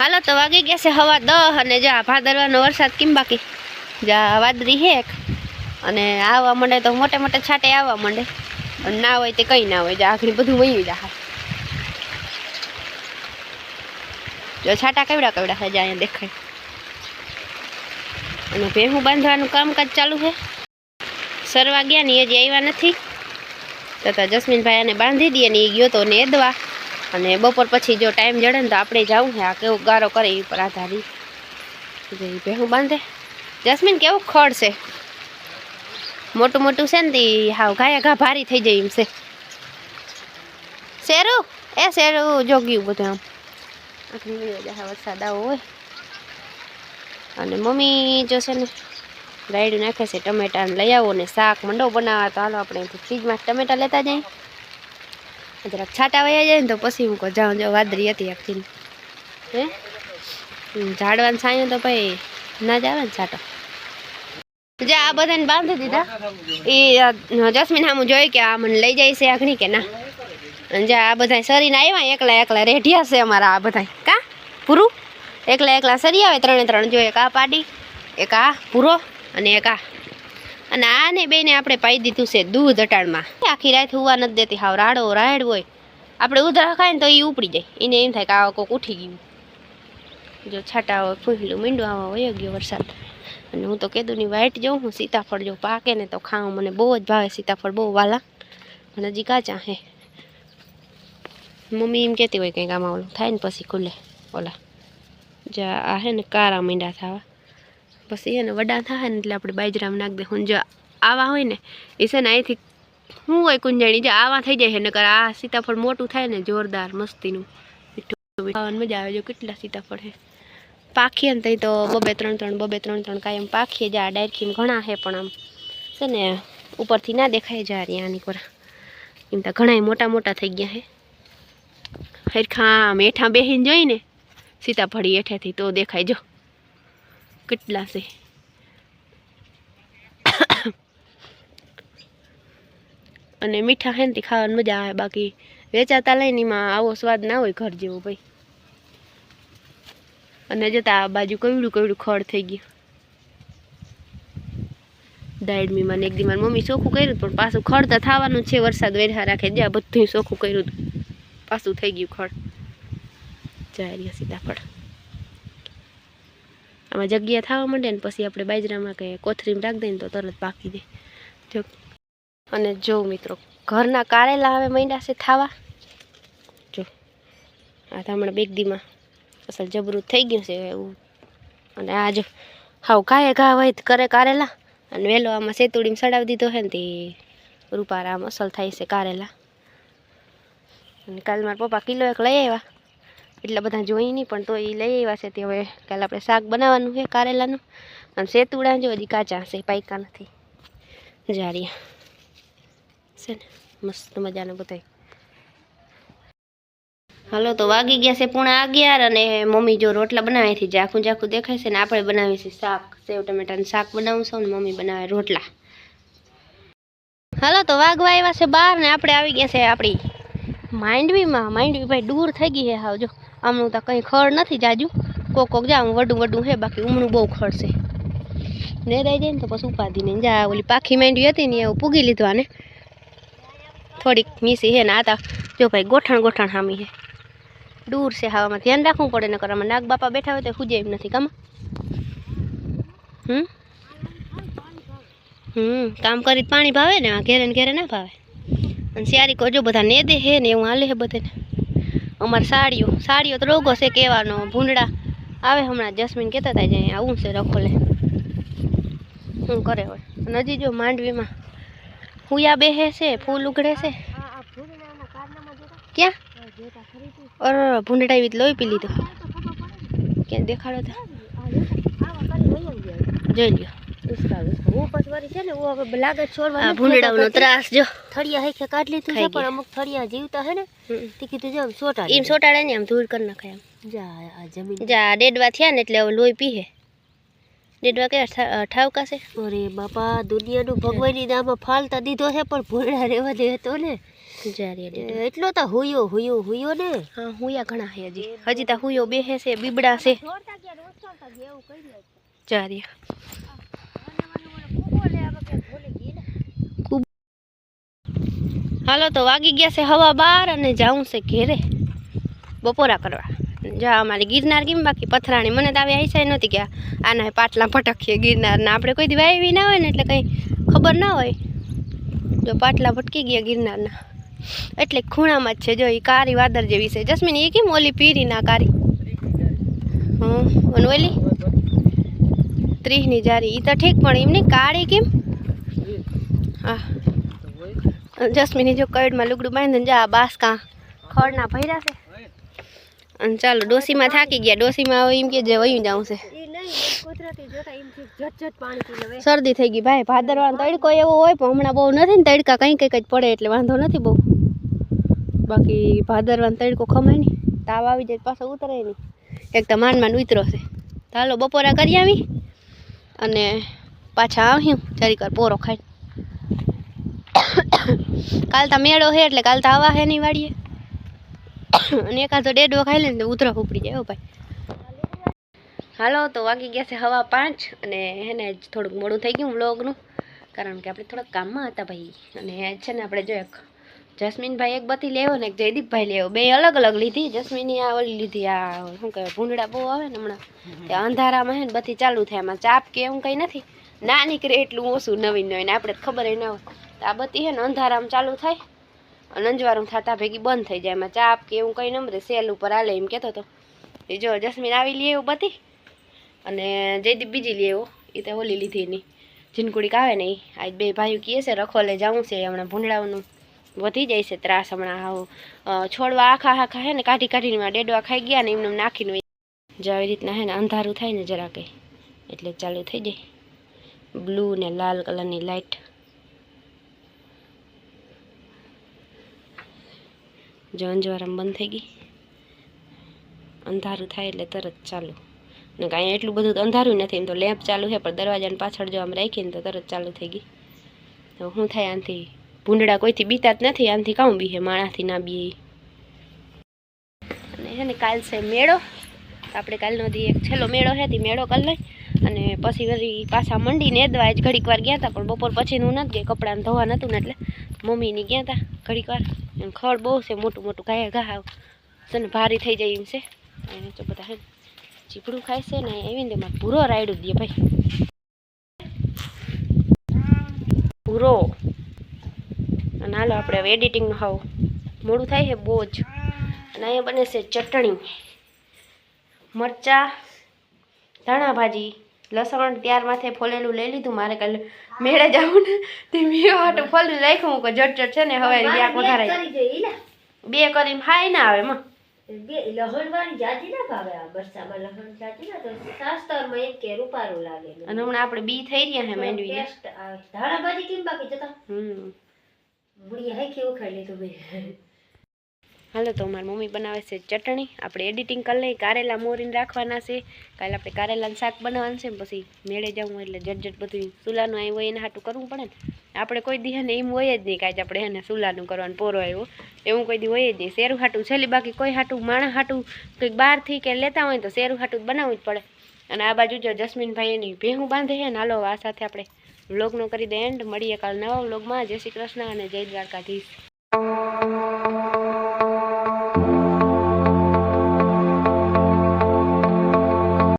હાલો, તો વાગી ગયા છે હવા દહ અને જા, ભાદરવાનો વરસાદ કેમ બાકી? જા વાદળી હેક અને આવવા માંડે તો મોટે મોટે છાટે આવવા માંડે. અને ના હોય તે કંઈ ના હોય. જા, આખરી બધું વહી જાય જો છાટા કેવડા કેવડા છે જા, અહીંયા દેખાય. અને ભેહું બાંધવાનું કામકાજ ચાલુ છે સરવા ગયા ને એ હજી આવ્યા નથી. તથા જસ્મીનભાઈ એને બાંધી દઈએ ને એ ગયો તો નેદવા અને બપોર પછી જો ટાઈમ જડે ને તો આપણે જવું છે આ કેવો ગારો કરે એ ઉપર આધારી. ભેહું બાંધે. જસ્મીન, કેવું ખડ છે? મોટું મોટું છે ને તે હાવ ઘાયા ઘા ભારી થઈ જાય એમ છે. શેરું? એ શેરું જોગ્યું બધું આમ. વરસાદ આવો હોય. અને મમ્મી જો છે ને, રાયડું નાખે છે ટમેટા ને લઈ આવો ને શાક, મંડો બનાવવા તો હાલો આપણે ફ્રીજમાં ટમેટા લેતા જઈએ જરાક છાંટા વયા જાય ને તો પછી હું કહું જાઉં જો વાદળી હતી આખી હે? ઝાડવાનું છાંયો તો ભાઈ ના જ આવે ને છાંટો. જે આ બધાને બાંધી દીધા એ જસ્મીન સામું જોઈ કે આ મને લઈ જાય છે આઘણી કે ના? અને જે આ બધા સરીને આવ્યા એકલા એકલા રેઢિયા છે અમારા આ બધા કા? પૂરું? એકલા એકલા સરી આવે ત્રણે ત્રણ. જો એક આ પાડી એક આ પૂરો અને એક આ. અને આને બેને આપણે પાઈ દીધું છે દૂધ અટાણમાં. આખી રાત હુવા નથી દેતી હાવ રાડો રાયડ હોય. આપણે ઉધરા ખાય ને તો એ ઉપડી જાય. એને એમ થાય કે આ કોક ઉઠી ગયું. જો છાટા હોય ફૂંકલું મીંડું આવા વયો ગયો વરસાદ. અને હું તો કેદુની વાઈટ જોઉં, હું સીતાફળ જો પાકે ને તો ખાઉં. મને બહુ જ ભાવે સીતાફળ, બહુ વાલા. પણ હજી કાચા હે. મમ્મી એમ કહેતી હોય કંઈક આમાં ઓલું થાય ને પછી ખુલે. ઓલા. જા, આ હે ને કારા મીંડા થવા. પછી એને વડા થાય ને એટલે આપણે બાજરામાં નાખી દે. હું જો આવા હોય ને, એ છે ને અહીંથી શું હોય કુંજાણી, જો આવા થઈ જાય છે નકર આ સીતાફળ મોટું થાય ને જોરદાર મસ્તીનું. મીઠું મીઠું ખાવાની મજા આવે, જો કેટલા સીતાફળ છે પાખીએ ને તો બબે ત્રણ ત્રણ, બબે ત્રણ ત્રણ કાયમ પાખીએ જા ડાયરખીમ ઘણા છે પણ આમ. છે ને, ઉપરથી ના દેખાય જા રહ્યા આની પર એમ તો ઘણાય મોટા મોટા થઈ ગયા છે હરખા આમ હેઠા બેહીને જોઈને સીતાફળી હેઠેથી તો દેખાય, જો. કેટલા છે અને મીઠા હે ને ખાવાની મજા આવે. બાકી વેચાતા લઈને એમાં આવો સ્વાદ ના હોય ઘર જેવો ભાઈ. અને જતા આ બાજુ કવડું કવડું ખડ થઈ ગયું. દાયડમીમાં એક દીમાં મમ્મી ચોખ્ખું કર્યું પણ પાછું ખડ તો થવાનું છે. વરસાદ વેરહા રાખે જ્યાં બધું ચોખ્ખું કર્યું પાછું થઈ ગયું ખડ. જાય સીધા સીતાફળ આમાં જગ્યા થવા માંડે ને પછી આપણે બાજરામાં કે કોથરીમાં રાખ દઈએ ને તો તરત પાકી દે. જો. અને જો મિત્રો, ઘરના કારેલા હવે માંડ્યા છે થાવા. જો. આ તો હમણાં બેગદીમાં અસલ જબરું થઈ ગયું છે એવું. અને આ જો, હાવ કાંઈ ઘા હોય કરે કારેલા. અને વહેલો આમાં સેતુડીમાં સડાવી દીધો છે ને તે રૂપારા આમ અસલ થાય છે કારેલા. અને કાલ મારા પપ્પા કિલો એક લઈ આવ્યા. એટલા બધા જોઈ નહીં, પણ તો એ લઈ આવ્યા છે તે હવે કાલે આપણે શાક બનાવવાનું છે કારેલાનું. અને સેતુડા જો, હજી કાચા છે પાયકા નથી. જારિયા છે ને, મસ્ત મજાનું બધાય. હાલો, તો વાગી ગયા છે પૂણા અગિયાર અને મમ્મી જો રોટલા બનાવે છે ઝાખું ઝાખું દેખાય છે ને, આપણે બનાવીએ છીએ શાક. સેવ ટમેટાનું શાક બનાવું ને, મમ્મી બનાવે રોટલા. હાલો, તો વાગવા આવ્યા છે બહાર ને, આપણે આવી ગયા છે આપણી માંડવીમાં. માંડવી ભાઈ દૂર થઈ ગઈ છે હાવ આમનું તો કંઈ ખડ નથી જાજુ. કોક કોક જા વડું વડું છે બાકી ઉમણું બહુ ખડ છે. ને રહી જાય ને તો પછી ઉપાધી નહીં જા, ઓલી પાખી માંડી હતી ને એવું પૂગી લીધું આને. થોડીક મીસી હે ને આ જો ભાઈ ગોઠણ ગોઠણ હામી હે. દૂર છે હવામાં, ધ્યાન રાખવું પડે, નકર આમાં નાગ બાપા બેઠા હોય તો હુજે એમ નથી, કામ. હમ? હમ, કામ કરી પાણી ભાવે ને ઘેરે ને ઘેરે ના ભાવે. અને સિયારી જો બધા ને દે હે ને એવું હાલે હે બધાને. અમારે સાડીઓ સાડીઓ તો રોગો છે કહેવાનો. ભૂંડડા આવે હમણાં. જસ્મીન કહેતા હતા જાય આવું છે રખોલે. શું કરે હોય નજી જો માંડવીમાં હુયા બેહે છે, ફૂલ ઉઘડે છે. ક્યાં? અર, ભૂંડડા એવી લોહી પી લીધો. ક્યાં દેખાડો તો. જોઈ લ્યો. આ ભૂંડડાનો ત્રાસ જો. થળિયા હે કાઢ લીધું છે પણ અમુક થળિયા જીવતા હે ને. તે કીધું છે સોટા એમ સોટાડે ને આમ ધૂળ કરી નાખે એમ. જા આ જમીન. જા ડેડવા થયા ને એટલે હવે લોહી પીહે ડેડવા ઠા- ઠાવકા છે? અરે બાપા દુનિયાનું ભગવાનની નામમાં ફાલતા દીધો છે પણ ભૂંડા રહેવા દે તો ને. એટલો તો હુયો હુયો હુયો ને. હા હુયા ઘણા છે હજી. હજી તો હુયો બેહે છે બીબડા છે. જારી હાલો તો વાગી ગયા છે હવા બાર અને જાઉં છે ઘેરે બપોરા કરવા. જા, અમારી ગિરનાર કેમ બાકી પથરાણી મને તો આવી આઈસાઈ નહોતી કે આના પાટલા ભટકીએ ગિરનારના. આપણે કોઈ દી વાવી ના હોય ને એટલે કંઈ ખબર ના હોય. જો પાટલા ભટકી ગયા ગિરનારના. એટલે ખૂણામાં જ છે, જો એ કારી વાદર જેવી છે. જસ્મીન એ કેમ ઓલી પીરી ના કારી? હં ઓલી? ત્રીસની જારી. એ તો ઠીક, પણ એમની કાળી કેમ? હા. જસ્મીની જો કઈડમાં લુગડું બાંધીને જા બાસકા ખડના ભર્યા છે. અને ચાલો ડોસીમાં થાકી ગયા. ડોસીમાં હવે એમ કે જે વયું જાઉં છે. શરદી થઈ ગઈ ભાઈ. ભાદરવાનો તડકો એવો હોય પણ હમણાં બહુ નથી ને તડકા કંઈ કંઈક જ પડે એટલે વાંધો નથી બહુ. બાકી ભાદરવાનો તડકો ખમાય નહીં. તાવ આવી જાય પાછો ઉતરે નહીં. એક તો માંડ માંડ ઉતરો છે. ચાલો બપોરા કરી આવી અને પાછા આવ્યું જરીક પોરો ખાઈ. કાલ તો મેળો એટલે કાલ તો આવા હે નહીં વાળીએ અને એકાદો ડેડો ખાઈ લે ને ઉતરો ઉપડી જાય ભાઈ. હાલો, તો વાગી ગયા છે હવા પાંચ અને એને થોડુંક મોડું થઈ ગયું વ્લોગનું. કારણ કે આપણે થોડાક કામમાં હતા ભાઈ. અને છે ને આપણે જો એક જસ્મીનભાઈ એક બત્તી લેવો ને એક જયદીપભાઈ લેવો. બે અલગ અલગ લીધી. જસ્મીની આ ઓલી લીધી આ, શું કહેવાય, ભૂંડડા બહુ આવે ને હમણાં. તે અંધારામાં હે ને બત્તી ચાલુ થાય. એમાં ચાપ કે એવું કંઈ નથી. ના નીકળે એટલું ઓછું નવીન નવીન. આપણે ખબર ખબર ના હોય. તો આ બત્તી છે ને અંધારામાં ચાલુ થાય અને અંજવારું થતા ભેગી બંધ થઈ જાય. એમાં ચાપ કે એવું કંઈ નમરે સેલ ઉપર હાલે એમ કહેતો હતો. એ જો જસ્મીન આવી લે એવું બધી અને જયદીપ બીજી લેવો એ તો ઓલી લીધી એની. જીનકુડીક આવે ને એ આજ બે ભાઈઓ કહે છે રખોલે જવું છે. હમણાં ભૂંડાઓનું વધી જાય છે ત્રાસ હમણાં આવો. છોડવા આખા આખા હે ને કાઢી કાઢીને ડેડવા ખાઈ ગયા ને એમને એમ નાખીને જે રીતના હે ને અંધારું થાય ને જરા એટલે ચાલુ થઈ જાય. બ્લુ ને લાલ કલરની લાઇટ જો અંજવારામ બંધ થઈ ગઈ. અંધારું થાય એટલે તરત ચાલુ. ને કાંઈ એટલું બધું તો અંધારું નથી, એમ તો લેમ્પ ચાલુ છે, પણ દરવાજાની પાછળ જો આમ રાખીને તો તરત ચાલુ થઈ ગઈ. તો શું થાય આનાથી? ભૂંડડા કોઈથી બીતા જ નથી, આનાથી કામ બીહે? માણાથી ના બીએ અને છે ને કાલ છે મેળો. આપણે કાલનો દી એક છેલ્લો મેળો છે, તે મેળો કરી લઈ અને પછી વળી પાછા મંડીને એદવા જ ઘડીક વાર ગયા હતા પણ બપોર પછીનું નથી ગઈ, કપડાને ધોવા નહોતું ને એટલે મમ્મીની ગયા હતા ઘડીક વાર. ખડ બહુ છે, મોટું મોટું ગાય ઘા છે ને ભારી થઈ જાય એમ છે. અને તો બધા હે ચીપડું ખાય છે ને એવી ને એમાં ભૂરો રાયડું દે ભાઈ. ભૂરો. અને હાલો આપણે હવે એડિટિંગનું હાવ મોડું થાય છે બહુ જ. અને અહીંયા બને છે ચટણી, મરચાં, ધાણા ભાજી. લસણ ત્યાર માથે ફોલેલું લઈ લીધું. મારે કાલે મેળે જવું ને તે મેં હાટું ફોલી રાખ્યું. કે જટ જટ છે ને હવે જોઈએ ઈલા. બે કરીને ખાય ના આવે માં આપણે બી થઈ રહ્યા છે માંડવી ધાણા ભાજી કેમ બાકી જતા? હમ. ઉખાડી લીધું હાલો તો મારી મમ્મી બનાવે છે ચટણી. આપણે એડિટિંગ કરી લઈએ. કારેલા મોરીને રાખવાના છે. કાલે આપણે કારેલાનું શાક બનાવવાનું છે પછી મેળે જવું એટલે જટ જટ બધું ચૂલાનું આવ્યું હોય એને હાટું કરવું પડે ને. આપણે કોઈ દી ને એમ હોય જ નહીં કાંઈ આપણે એને ચૂલાનું કરવાનું પોરો આવ્યો એવું કોઈ દી હોય જ નહીં. શેરું હાટું છેલ્લી બાકી કોઈ હાટું, માણા હાટું કંઈક બહારથી કે લેતા હોય તો શેરું હાટું બનાવવું જ પડે. અને આ બાજુ જો જસ્મીનભાઈ એની ભેહું બાંધે છે ને, હાલો આ સાથે આપણે વ્લોગનો કરી દે એન્ડ મળીએ કાલ નવા વ્લોગમાં. જય શ્રી કૃષ્ણ અને જય દ્વારકાધીશ.